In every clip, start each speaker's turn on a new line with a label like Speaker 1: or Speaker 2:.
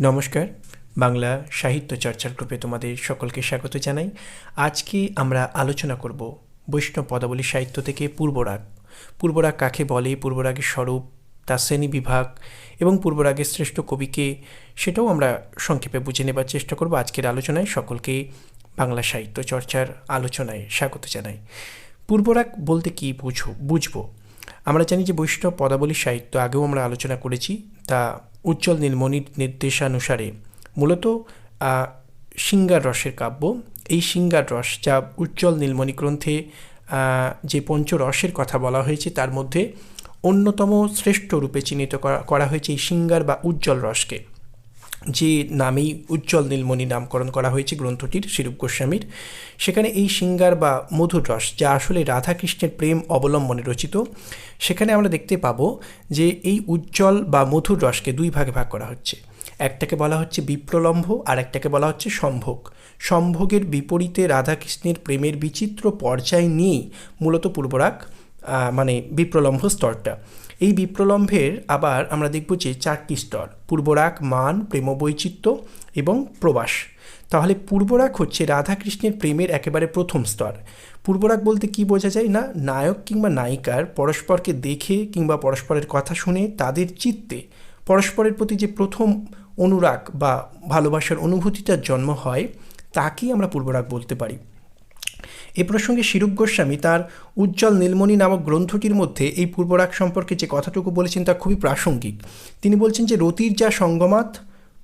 Speaker 1: নমস্কার, বাংলা সাহিত্য চর্চার গ্রুপে তোমাদের সকলকে স্বাগত জানাই। আজকে আমরা আলোচনা করব বৈষ্ণব পদাবলী সাহিত্য থেকে পূর্বরাগ। পূর্বরাগ কাকে বলে, পূর্বরাগের স্বরূপ, তার শ্রেণি বিভাগ এবং পূর্বরাগের শ্রেষ্ঠ কবিকে সেটাও আমরা সংক্ষেপে বুঝে নেবার চেষ্টা করব আজকের আলোচনায়। সকলকে বাংলা সাহিত্য চর্চার আলোচনায় স্বাগত জানাই। পূর্বরাগ বলতে কি বুঝো, বুঝব? আমরা জানি যে বৈষ্ণব পদাবলী সাহিত্য আগেও আমরা আলোচনা করেছি, তা উজ্জ্বল নীলমণির নির্দেশানুসারে। মূলত সিঙ্গার রসের কাব্য। এই সিঙ্গার রস যা উজ্জ্বল নীলমণি গ্রন্থে যে পঞ্চরসের কথা বলা হয়েছে, তার মধ্যে অন্যতম শ্রেষ্ঠ রূপে চিহ্নিত করা হয়েছে এই সিঙ্গার বা উজ্জ্বল রসকে। যে নামেই উজ্জ্বল নীলমণি নামকরণ করা হয়েছে গ্রন্থটির শিরূপ গোস্বামীর। সেখানে এই সিঙ্গার বা মধুর রস, যা আসলে রাধাকৃষ্ণের প্রেম অবলম্বনে রচিত, সেখানে আমরা দেখতে পাবো যে এই উজ্জ্বল বা মধুর রসকে দুই ভাগে ভাগ করা হচ্ছে। একটাকে বলা হচ্ছে বিপ্রলম্ভ আর একটাকে বলা হচ্ছে সম্ভোগ। সম্ভোগের বিপরীতে রাধাকৃষ্ণের প্রেমের বিচিত্র পর্যায় নিয়েই মূলত পূর্বরাগ মানে বিপ্রলম্ভ স্তরটা। এই বিপ্রলম্ভের আবার আমরা দেখব যে চারটি স্তর, পূর্বরাগ, মান, প্রেমবৈচিত্র্য এবং প্রবাস। তাহলে পূর্বরাগ হচ্ছে রাধাকৃষ্ণের প্রেমের একেবারে প্রথম স্তর। পূর্বরাগ বলতে কি বোঝা যায় না? নায়ক কিংবা নায়িকার পরস্পরকে দেখে কিংবা পরস্পরের কথা শুনে তাদের চিত্তে পরস্পরের প্রতি যে প্রথম অনুরাগ বা ভালোবাসার অনুভূতিটার জন্ম হয়, তাকেই আমরা পূর্বরাগ বলতে পারি। এ প্রসঙ্গে শিরূপ গোস্বামী তার উজ্জ্বল নীলমণি নামক গ্রন্থটির মধ্যে এই পূর্বরাগ সম্পর্কে যে কথাটুকু বলেছেন তা খুবই প্রাসঙ্গিক। তিনি বলছেন যে, রতির যা সঙ্গমাত,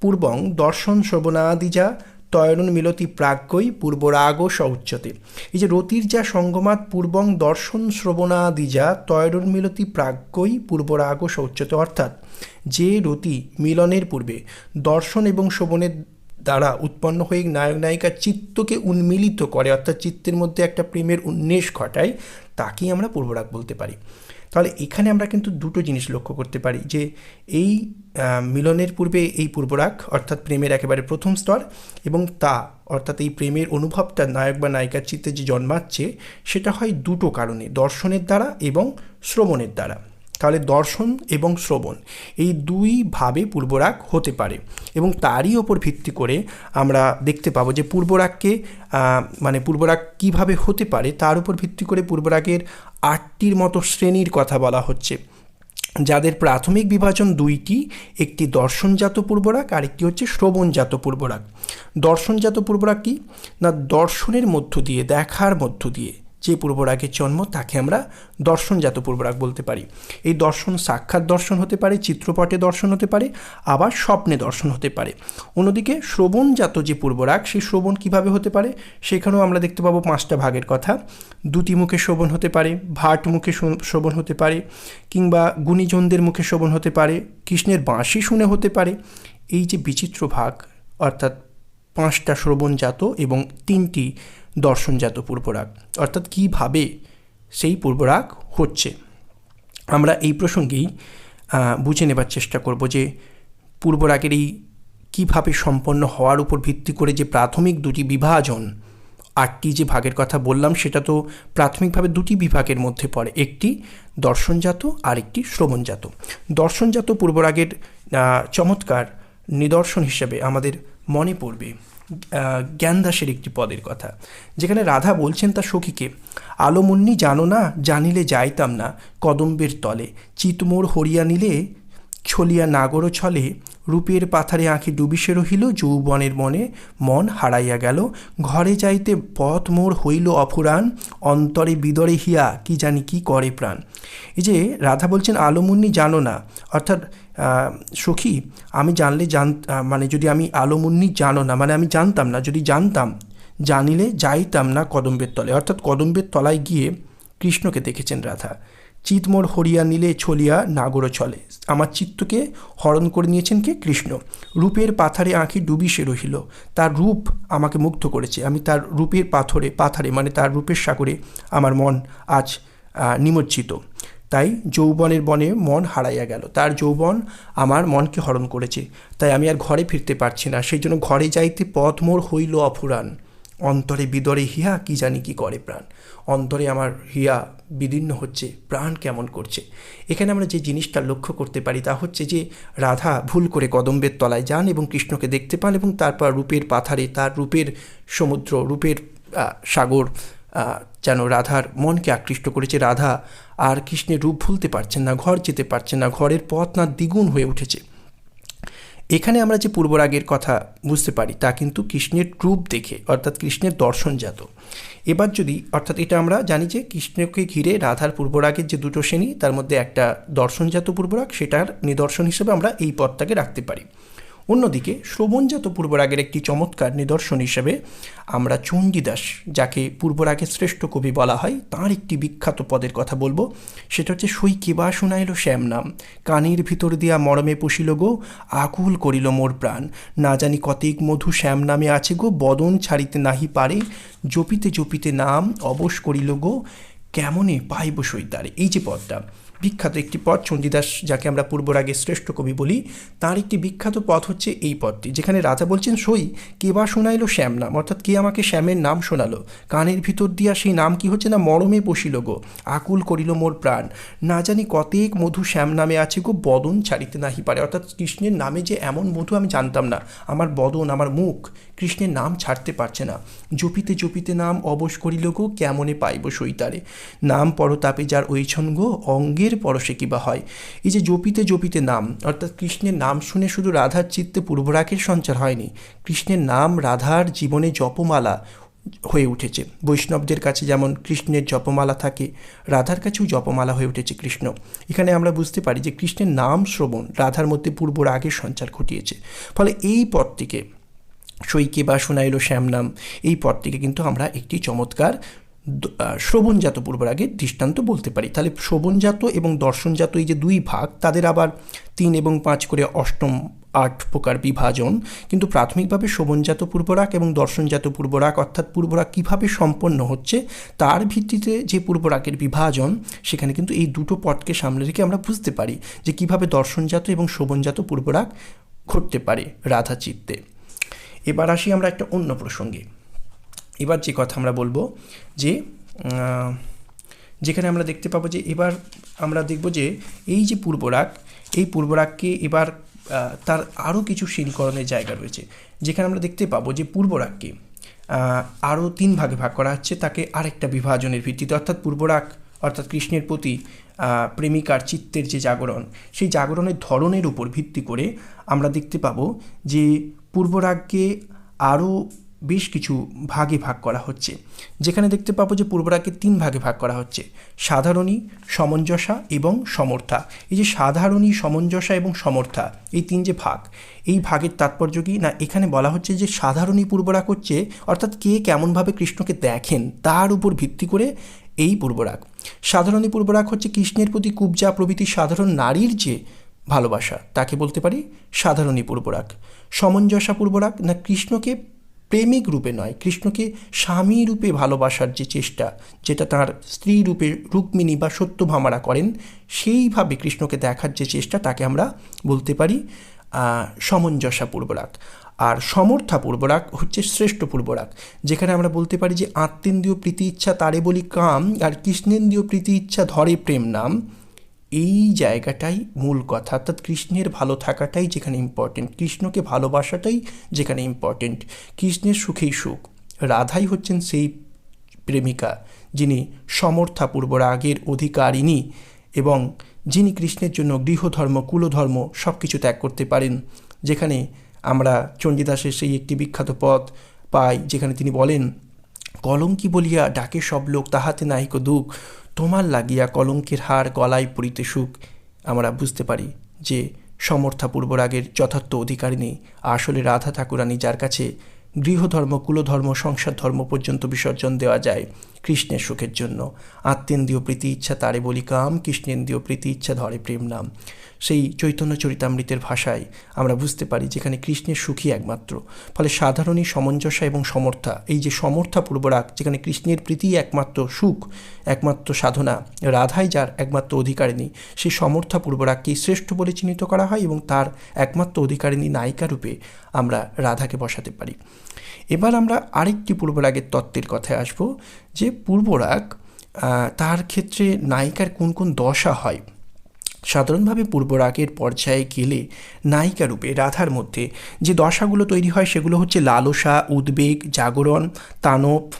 Speaker 1: পূর্বং দর্শন শ্রবণাদিজা তয়রণ মিলতি প্রাজ্ঞই, পূর্বরাগ সৌচ্যতে। এই যে, রতির যা সঙ্গমাত, পূর্বং দর্শন শ্রবণাদিজা তয়রণ মিলতি প্রাজ্ঞই, পূর্বরাগ সৌচ্যতে। অর্থাৎ, যে রতি মিলনের পূর্বে দর্শন এবং শ্রবণের দ্বারা উৎপন্ন হয়ে নায়ক নায়িকার চিত্তকে উন্মিলিত করে, অর্থাৎ চিত্তের মধ্যে একটা প্রেমের উন্মেষ ঘটায়, তাকেই আমরা পূর্বরাগ বলতে পারি। তাহলে এখানে আমরা কিন্তু দুটো জিনিস লক্ষ্য করতে পারি, যে এই মিলনের পূর্বে এই পূর্বরাগ, অর্থাৎ প্রেমের একেবারে প্রথম স্তর, এবং তা, অর্থাৎ এই প্রেমের অনুভবটা নায়ক বা নায়িকার চিত্তে যে জন্মাচ্ছে, সেটা হয় দুটো কারণে, দর্শনের দ্বারা এবং শ্রবণের দ্বারা। তাহলে দর্শন এবং শ্রবণ, এই দুইভাবে পূর্বরাগ হতে পারে। এবং তারই ওপর ভিত্তি করে আমরা দেখতে পাবো যে পূর্বরাগকে মানে পূর্বরাগ কীভাবে হতে পারে, তার উপর ভিত্তি করে পূর্বরাগের আটটির মতো শ্রেণির কথা বলা হচ্ছে। যাদের প্রাথমিক বিভাজন দুইটি, একটি দর্শনজাত পূর্বরাগ আর একটি হচ্ছে শ্রবণজাত পূর্বরাগ। দর্শনজাত পূর্বরাগ কি? না দর্শনের মধ্য দিয়ে, দেখার মধ্য দিয়ে। যে পূর্বরাগের জন্ম, তাকে আমরা দর্শনজাত পূর্বরাগ বলতে পারি। এই দর্শন সাক্ষাৎ দর্শন হতে পারে, চিত্রপটে দর্শন হতে পারে, আবার স্বপ্নে দর্শন হতে পারে। অন্যদিকে শ্রবণজাত যে পূর্বরাগ, সেই শ্রবণ কীভাবে হতে পারে, সেখানেও আমরা দেখতে পাবো পাঁচটা ভাগের কথা। দুটি মুখে শ্রবণ হতে পারে, ভাট মুখে শ্রবণ হতে পারে, কিংবা গুণীজনদের মুখে শ্রবণ হতে পারে, কৃষ্ণের বাঁশি শুনে হতে পারে। এই যে বিচিত্র ভাগ, অর্থাৎ পাঁচটা শ্রবণজাত এবং তিনটি দর্শনজাত পূর্বরাগ। অর্থাৎ কীভাবে সেই পূর্বরাগ হচ্ছে। আমরা এই প্রসঙ্গেই বুঝে নেবার চেষ্টা করব যে পূর্বরাগের এই কীভাবে সম্পন্ন হওয়ার উপর ভিত্তি করে যে প্রাথমিক দুটি বিভাজন, আটটি যে ভাগের কথা বললাম, সেটা তো প্রাথমিকভাবে দুটি বিভাগের মধ্যে পড়ে। একটি দর্শনজাত আর একটি শ্রবণজাত। দর্শনজাত পূর্বরাগের চমৎকার নিদর্শন হিসেবে আমাদের মনে পড়বে। জ্ঞানদাসের একটি পদের কথা। যেখানে রাধা বলছেন তার সখীকে, আলোমুন্নি জানো না, জানিলে যাইতাম না কদম্বের তলে। চিতমোর হরিয়া নিলে, ছলিয়া নাগর ছলে রূপের পাথারে আঁখি ডুবিসে রহিল, যৌবনের মনে মন হারাইয়া গেল। ঘরে যাইতে পথ মোর হইল অফুরান অন্তরে বিদরে হিয়া, কি জানি কি করে প্রাণ। এই যে রাধা বলছেন, আলোমুন্নি জানো না। অর্থাৎ সখী, আমি জানলে জান মানে যদি আমি আলোমুন্নি জানো না মানে আমি জানতাম না, যদি জানতাম, জানিলে যাইতাম না কদম্বের তলে। অর্থাৎ কদম্বের তলায় গিয়ে কৃষ্ণকে দেখেছেন রাধা। চিতমোর হরিয়া নীলে ছলিয়া নাগর চলে। আমার চিত্তকে হরণ করে নিয়েছেন কে? কৃষ্ণ। রূপের পাথারে আঁখি ডুবি সে রহিল। তার রূপ আমাকে মুগ্ধ করেছে। আমি তার রূপের পাথরে পাথারে মানে তার রূপের সাগরে আমার মন আজ নিমজ্জিত। তাই যৌবনের বনে মন হারাইয়া গেল। তার যৌবন আমার মনকে হরণ করেছে। তাই আমি আর ঘরে ফিরতে পারছি না। সেই জন্য ঘরে যাইতে পথ মোর হইল অফুরান অন্তরে বিদরে হিয়া, কি জানি কি করে প্রাণ। অন্তরে আমার হিয়া বিদীর্ণ হচ্ছে, প্রাণ কেমন করছে। এখানে আমরা যে জিনিসটা লক্ষ্য করতে পারি তা হচ্ছে যে রাধা ভুল করে কদম্বের তলায় যান এবং কৃষ্ণকে দেখতে পান এবং তারপর রূপের পাথারে তার রূপের সমুদ্র, রূপের সাগর যেন রাধার মনকে আকৃষ্ট করেছে। রাধা আর কৃষ্ণের রূপ ভুলতে পারছেন না, ঘর যেতে পারছেন না, ঘরের পথ না দ্বিগুণ হয়ে উঠেছে। এখানে আমরা যে পূর্বরাগের কথা বুঝতে পারি, তা কিন্তু কৃষ্ণের রূপ দেখে, অর্থাৎ কৃষ্ণের দর্শনজাত। এবার যদি, অর্থাৎ এটা আমরা জানি যে কৃষ্ণকে ঘিরে রাধার পূর্বরাগের যে দুটো শ্রেণি, তার মধ্যে একটা দর্শনজাত পূর্বরাগ, সেটার নিদর্শন হিসেবে আমরা এই পদটাকে রাখতে পারি। অন্যদিকে শ্রবণজাত পূর্বরাগের একটি চমৎকার নিদর্শন হিসেবে আমরা চণ্ডীদাস, যাকে পূর্বরাগের শ্রেষ্ঠ কবি বলা হয়, তার একটি বিখ্যাত পদের কথা বলব। সেটা হচ্ছে, সই কেবা শোনাইল শ্যাম নাম, কানের ভিতর দিয়া মরমে পুষিল গো, আকুল করিল মোর প্রাণ। না জানি কতেক মধু শ্যাম নামে আছে গো, বদন ছাড়িতে নাহি পারে, জপিতে জপিতে নাম অবশ করিল গো, কেমনে পাইব সইতারে এই যে পদটা। বিখ্যাত একটি পথ চণ্ডীদাস যাকে আমরা পূর্বরাগের শ্রেষ্ঠ কবি বলি, তার একটি বিখ্যাত পথ হচ্ছে এই পথটি, যেখানে রাজা বলছেন, সই, কে বা শোনাইলো শ্যাম নাম? অর্থাৎ কে আমাকে শ্যামের নাম শোনালো? কানের ভিতর দিয়া সেই নাম কি হচ্ছে না মরমে বসিল গো? আকুল করিল মোর প্রাণ। না জানি কতেক মধু শ্যাম নামে আছে গো, বদন ছাড়িতে নাহি পারে। অর্থাৎ কৃষ্ণের নামে যে এমন মধু আমি জানতাম না, আমার বদন, আমার মুখ, কৃষ্ণের নাম ছাড়তে পারছে না। জপিতে জপিতে নাম অবশ করিল গো, কেমনে পাইব সইতারে নাম পরতাপে যার ঐছন গো অঙ্গের পরশে কিবা হয়? এই যে জপিতে জপিতে নাম, অর্থাৎ কৃষ্ণের নাম শুনে শুধু রাধার চিত্তে পূর্বরাগের সঞ্চার হয়নি, কৃষ্ণের নাম রাধার জীবনে জপমালা হয়ে উঠেছে। বৈষ্ণবদের কাছে যেমন কৃষ্ণের জপমালা থাকে, রাধার কাছেও জপমালা হয়ে উঠেছে কৃষ্ণ। এখানে আমরা বুঝতে পারি যে কৃষ্ণের নাম শ্রবণ রাধার মধ্যে পূর্ব রাগের সঞ্চার ঘটিয়েছে। ফলে এই পথটিকে সইকে বা শোনাইল শ্যাম নাম এই পথটিকে কিন্তু আমরা একটি চমৎকার শ্রবণজাত পূর্বরাগের দৃষ্টান্ত বলতে পারি। তাহলে শ্রবণজাত এবং দর্শনজাত এই যে দুই ভাগ, তাদের আবার তিন এবং পাঁচ করে অষ্টম আট প্রকার বিভাজন। কিন্তু প্রাথমিকভাবে শোভনজাত পূর্বরাগ এবং দর্শনজাত পূর্বরাগ, অর্থাৎ পূর্বরাগ কীভাবে সম্পন্ন হচ্ছে, তার ভিত্তিতে যে পূর্বরাগের বিভাজন, সেখানে কিন্তু এই দুটো পটকে সামনে রেখে আমরা বুঝতে পারি যে কীভাবে দর্শনজাত এবং শোভনজাত পূর্বরাগ ঘটতে পারে রাধা চিত্তে এবার আসি আমরা একটা অন্য প্রসঙ্গে। এবার যে কথা আমরা বলব যে যেখানে আমরা দেখতে পাবো যে এবার আমরা দেখব যে এই যে পূর্বরাগ, এই পূর্বরাগকে এবার তার আরও কিছু শ্রেণীকরণের জায়গা রয়েছে। যেখানে আমরা দেখতে পাবো যে পূর্বরাগকে আরও তিন ভাগে ভাগ করা হচ্ছে। তাকে আরেকটা বিভাজনের ভিত্তিতে অর্থাৎ পূর্বরাগ, অর্থাৎ কৃষ্ণের প্রতি প্রেমিকার চিত্তের যে জাগরণ, সেই জাগরণের ধরনের উপর ভিত্তি করে আমরা দেখতে পাবো যে পূর্বরাগকে আরও বেশ কিছু ভাগে ভাগ করা হচ্ছে। যেখানে দেখতে পাবো যে পূর্বরাগকে তিন ভাগে ভাগ করা হচ্ছে। সাধারণী, সমঞ্জসা এবং সমর্থা। এই যে সাধারণী, সমঞ্জসা এবং সমর্থা, এই তিন যে ভাগ, এই ভাগের তাৎপর্য কি? না, এখানে বলা হচ্ছে যে সাধারণী পূর্বরাগ হচ্ছে, অর্থাৎ কে কেমনভাবে কৃষ্ণকে দেখেন, তার উপর ভিত্তি করে এই পূর্বরাগ। সাধারণী পূর্বরাগ হচ্ছে কৃষ্ণের প্রতি কুবজা প্রভৃতি সাধারণ নারীর যে ভালোবাসা, তাকে বলতে পারি সাধারণী পূর্বরাগ। সমঞ্জসা পূর্বরাগ, না, কৃষ্ণকে প্রেমিক রূপে নয়, কৃষ্ণকে স্বামী রূপে ভালোবাসার যে চেষ্টা, যেটা তার স্ত্রী রূপে রুক্মিণী বা সত্যভামারা করেন, সেইভাবে কৃষ্ণকে দেখার যে চেষ্টা, তাকে আমরা বলতে পারি সমঞ্জসা পূর্বরাগ। আর সমর্থা পূর্বরাগ হচ্ছে শ্রেষ্ঠ পূর্বরাগ, যেখানে আমরা বলতে পারি যে আত্মেন্দ্রীয় প্রীতি ইচ্ছা তারে বলি কাম, আর কৃষ্ণেন্দ্রীয় প্রীতি ইচ্ছা ধরে প্রেম নাম। এই জায়গাটাই মূল কথা। অর্থাৎ কৃষ্ণের ভালো থাকাটাই যেখানে ইম্পর্টেন্ট কৃষ্ণকে ভালোবাসাটাই যেখানে ইম্পর্টেন্ট কৃষ্ণের সুখেই সুখ। রাধাই হচ্ছেন সেই প্রেমিকা, যিনি সমর্থাপূর্ব রাগের অধিকারিণী এবং যিনি কৃষ্ণের জন্য গৃহধর্ম, কুলধর্ম সব কিছু ত্যাগ করতে পারেন। যেখানে আমরা চণ্ডীদাসের সেই একটি বিখ্যাত পদ পাই, যেখানে তিনি বলেন কলঙ্কি বলিয়া ডাকে সব লোক, তাহাতে নাহিক দুঃখ। তোমার লাগিয়া কলঙ্কের হার গলায় পড়িতে সুখ। আমরা বুঝতে পারি যে সমর্থা পূর্বরাগের যথার্থ অধিকারিণী আসলে রাধা ঠাকুরানী যার কাছে গৃহধর্ম, কুলধর্ম সংসার ধর্ম পর্যন্ত বিসর্জন দেওয়া যায়। কৃষ্ণের সুখের জন্য। আত্মেন্দ্রীয় প্রীতি ইচ্ছা তারে বলি কাম কৃষ্ণেন্দ্রীয় প্রীতি ইচ্ছা ধরে প্রেম নাম সেই চৈতন্য চরিতামৃতের ভাষায় আমরা বুঝতে পারি যেখানে কৃষ্ণের সুখী একমাত্র। ফলে সাধারণই সমঞ্জসা এবং সমর্থা, এই যে সমর্থা পূর্বরাগ, যেখানে কৃষ্ণের প্রীতি একমাত্র সুখ, একমাত্র সাধনা, রাধাই যার একমাত্র অধিকারিণী, সেই সমর্থা পূর্বরাগকেই শ্রেষ্ঠ বলে চিহ্নিত করা হয় এবং তার একমাত্র অধিকারিণী নায়িকা রূপে আমরা রাধাকে বসাতে পারি। এবার আমরা আরেকটি পূর্বরাগের তত্ত্বের কথায় আসব, যে পূর্বরাগ তার ক্ষেত্রে নায়িকার কোন কোন দশা হয়। সাধারণভাবে পূর্বরাগের পর্যায়ে গেলে নায়িকা রূপে রাধার মধ্যে যে দশাগুলো তৈরি হয়, সেগুলো হচ্ছে লালসা, উদ্বেগ, জাগরণ, তানব,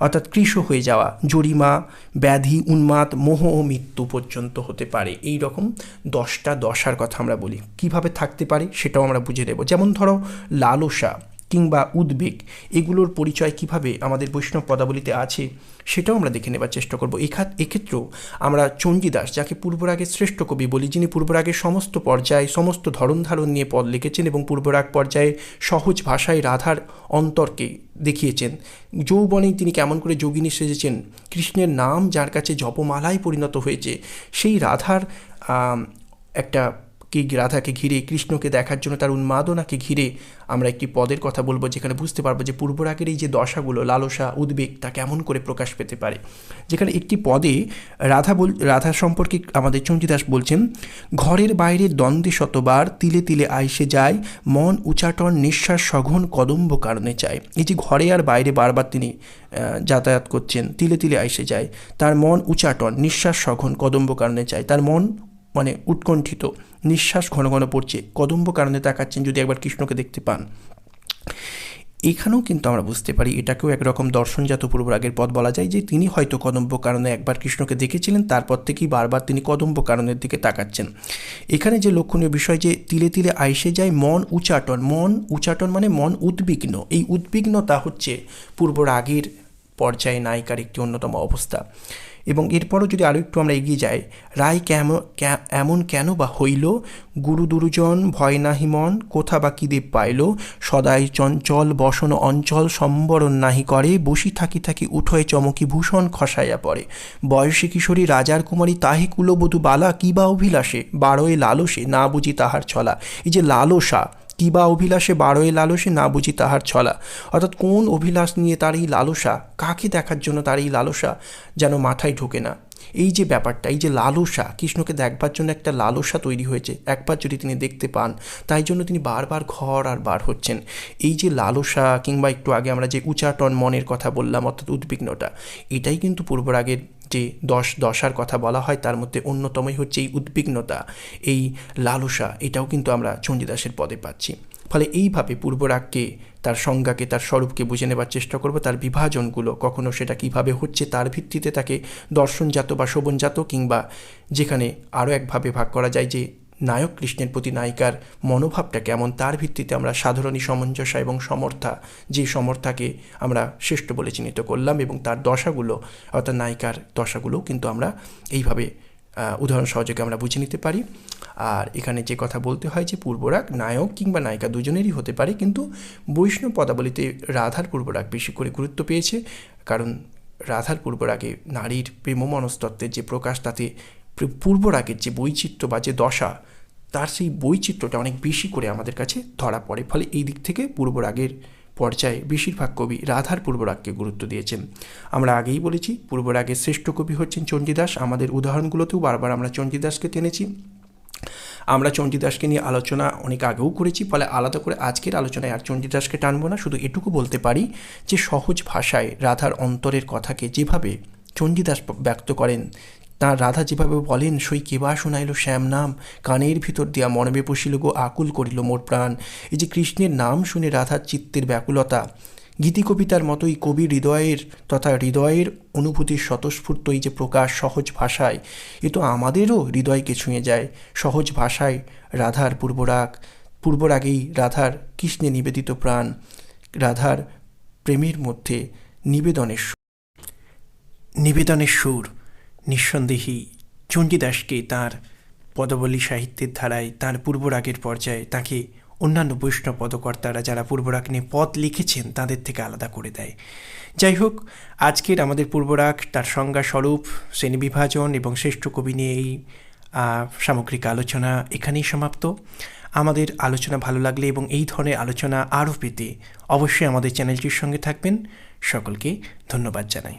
Speaker 1: অর্থাৎ কৃশ হয়ে যাওয়া, জরিমা, ব্যাধি, উন্মাদ, মোহ ও মৃত্যু পর্যন্ত হতে পারে। এই রকম দশটা দশার কথা আমরা বলি। কীভাবে থাকতে পারে সেটাও আমরা বুঝে নেব। যেমন ধরো, লালসা। কিংবা উদ্বেগ, এগুলোর পরিচয় কীভাবে আমাদের বৈষ্ণব পদাবলিতে আছে, সেটাও আমরা দেখে নেবার চেষ্টা করব। এক্ষেত্রেও আমরা চণ্ডীদাস যাকে পূর্বরাগের শ্রেষ্ঠ কবি বলি, যিনি পূর্বরাগের সমস্ত পর্যায়ে, সমস্ত ধরন ধারণ নিয়ে পদ লিখেছেন এবং পূর্বরাগ পর্যায়ে সহজ ভাষায় রাধার অন্তরকে দেখিয়েছেন। যৌবনেই তিনি কেমন করে যোগিনী সেজেছেন, কৃষ্ণের নাম যার কাছে জপমালায় পরিণত হয়েছে, সেই রাধার একটা কি রাধাকে ঘিরে, কৃষ্ণকে দেখার জন্য, তার উন্মাদনাকে ঘিরে আমরা একটি পদের কথা বলব, যেখানে বুঝতে পারব যে পূর্বরাগের এই যে দশাগুলো, লালসা, উদ্বেগ, তা কেমন করে প্রকাশ পেতে পারে। যেখানে একটি পদে রাধা বল, রাধা সম্পর্কে আমাদের চণ্ডীদাস বলছেন, ঘরের বাইরে দ্বন্দ্বে শতবার, তিলে তিলে আইসে যায়, মন উচাটন নিঃশ্বাস সঘন কদম্ব কারণে চায়। এই যে ঘরে আর বাইরে বারবার তিনি যাতায়াত করছেন, তিলে তিলে আইসে যায়, তার মন উচাটন, নিঃশ্বাস সঘন কদম্ব কারণে চায়, তার মন মানে উৎকণ্ঠিত। নিঃশ্বাস ঘন ঘন পড়ছে। কদম্ব কারণে তাকাচ্ছেন যদি একবার কৃষ্ণকে দেখতে পান। এখানেও কিন্তু আমরা বুঝতে পারি, এটাকেও একরকম দর্শনজাত পূর্বরাগের পথ বলা যায় যে তিনি হয়তো কদম্ব কারণে একবার কৃষ্ণকে দেখেছিলেন, তারপর থেকেই বারবার তিনি কদম্ব কারণের দিকে তাকাচ্ছেন। এখানে যে লক্ষণীয় বিষয় যে তিলে তিলে আইসে যায় মন উচাটন মন উচাটন মানে মন উদ্বিগ্ন। এই উদ্বিগ্নতা হচ্ছে পূর্বরাগের পর্যায়ে নায়িকার একটি অন্যতম অবস্থা। এবং এরপরও যদি আরও একটু আমরা এগিয়ে যাই, রায় কেমন এমন কেন বা হইল? গুরু দুরুজন ভয় নাহি মন, কোথা বা কি দেব পাইল? সদাই চঞ্চল বসন অঞ্চল সম্বরণ নাহি করে, বসি থাকি থাকি উঠোয় চমকি ভূষণ খসাইয়া পড়ে। বয়সী কিশোরী রাজার কুমারী তাহে কুলবধূ বালা, কি বা অভিলাষে? বারোয় লালসে, না বুঝি তাহার ছলা। এই যে লালসা কি বা অভিলাষে বারোয় লালসে না বুঝি তাহার ছলা? অর্থাৎ কোন অভিলাষ নিয়ে তার এই লালসা? কাকে দেখার জন্য তার এই লালসা যেন মাথায় ঢোকে না? এই যে ব্যাপারটা, এই যে লালসা, কৃষ্ণকে দেখবার জন্য একটা লালসা তৈরি হয়েছে, একবার যদি তিনি দেখতে পান, তাই জন্য তিনি বারবার ঘর আর বার হচ্ছেন। এই যে লালসা কিংবা একটু আগে আমরা যে উচাটন মনের কথা বললাম, অর্থাৎ উদ্বিগ্নতা, এটাই কিন্তু পূর্বরাগের যে দশ দশার কথা বলা হয়, তার মধ্যে অন্যতমই হচ্ছে এই উদ্বিগ্নতা, এই লালসা, এটাও কিন্তু আমরা চণ্ডীদাসের পদে পাচ্ছি। ফলে এইভাবে পূর্বরাগকে তার সংজ্ঞাকে, তার স্বরূপকে বুঝে নেবার চেষ্টা করব, তার বিভাজনগুলো, কখনো সেটা কীভাবে হচ্ছে তার ভিত্তিতে তাকে দর্শনজাত বা শোভনজাত কিংবা যেখানে আরও একভাবে ভাগ করা যায় যে নায়ক কৃষ্ণের প্রতি নায়িকার মনোভাবটা কেমন, তার ভিত্তিতে আমরা সাধারণী সমঞ্জসা এবং সমর্থা, যে সমর্থাকে আমরা শ্রেষ্ঠ বলে চিহ্নিত করলাম এবং তার দশাগুলো, অর্থাৎ নায়িকার দশাগুলো কিন্তু আমরা এইভাবে উদাহরণ সহযোগে আমরা বুঝে নিতে পারি। আর এখানে যে কথা বলতে হয় যে পূর্বরাগ, নায়ক কিংবা নায়িকা দুজনেরই হতে পারে, কিন্তু বৈষ্ণব পদাবলিতে রাধার পূর্বরাগ বেশি করে গুরুত্ব পেয়েছে। কারণ রাধার পূর্বরাগে নারীর প্রেম মনস্তত্ত্বের যে প্রকাশ, তাতে পূর্বরাগের যে বৈচিত্র্য বা যে দশা, তার সেই বৈচিত্র্যটা অনেক বেশি করে আমাদের কাছে ধরা পড়ে। ফলে এই দিক থেকে পূর্বরাগের পর্যায়ে বেশিরভাগ কবি রাধার পূর্বরাগকে গুরুত্ব দিয়েছেন। আমরা আগেই বলেছি, পূর্বরাগের শ্রেষ্ঠ কবি হচ্ছেন চণ্ডীদাস। আমাদের উদাহরণগুলোতেও বারবার আমরা চণ্ডীদাসকে টেনেছি। আমরা চণ্ডীদাসকে নিয়ে আলোচনা অনেক আগেও করেছি, ফলে আলাদা করে আজকের আলোচনায় আর চণ্ডীদাসকে টানবো না, শুধু এটুকু বলতে পারি যে সহজ ভাষায় রাধার অন্তরের কথাকে যেভাবে চণ্ডীদাস ব্যক্ত করেন তার রাধা যেভাবে বলেন, সই কেবা শোনাইল শ্যাম নাম, কানের ভিতর দিয়া মনবে পশিল গো, আকুল করিল মোর প্রাণ। এই যে কৃষ্ণের নাম শুনে রাধার চিত্তের ব্যাকুলতা। গীতি কবিতার মতোই কবি হৃদয়ের তথা হৃদয়ের অনুভূতির স্বতঃস্ফূর্ত এই যে প্রকাশ সহজ ভাষায়, এ তো আমাদেরও হৃদয়কে ছুঁয়ে যায়। সহজ ভাষায় রাধার পূর্বরাগ, পূর্বরাগেই রাধার কৃষ্ণে নিবেদিত প্রাণ, রাধার প্রেমের মধ্যে নিবেদনের নিবেদনের সুর। নিঃসন্দেহী চণ্ডীদাসকে তার পদবলী সাহিত্যের ধারায় তার পূর্বরাগের পর্যায়ে তাকে অন্যান্য বৈষ্ণব পদকর্তারা যারা পূর্বরাগ নিয়ে পদ লিখেছেন তাদের থেকে আলাদা করে দেয়। যাই হোক, আজকের আমাদের পূর্বরাগ তার সংজ্ঞা স্বরূপ, শ্রেণীবিভাজন এবং শ্রেষ্ঠ কবি নিয়ে এই সামগ্রিক আলোচনা এখানেই সমাপ্ত। আমাদের আলোচনা ভালো লাগলে এবং এই ধরনের আলোচনা আরও পেতে অবশ্যই আমাদের চ্যানেলটির সঙ্গে থাকবেন। সকলকে ধন্যবাদ জানাই।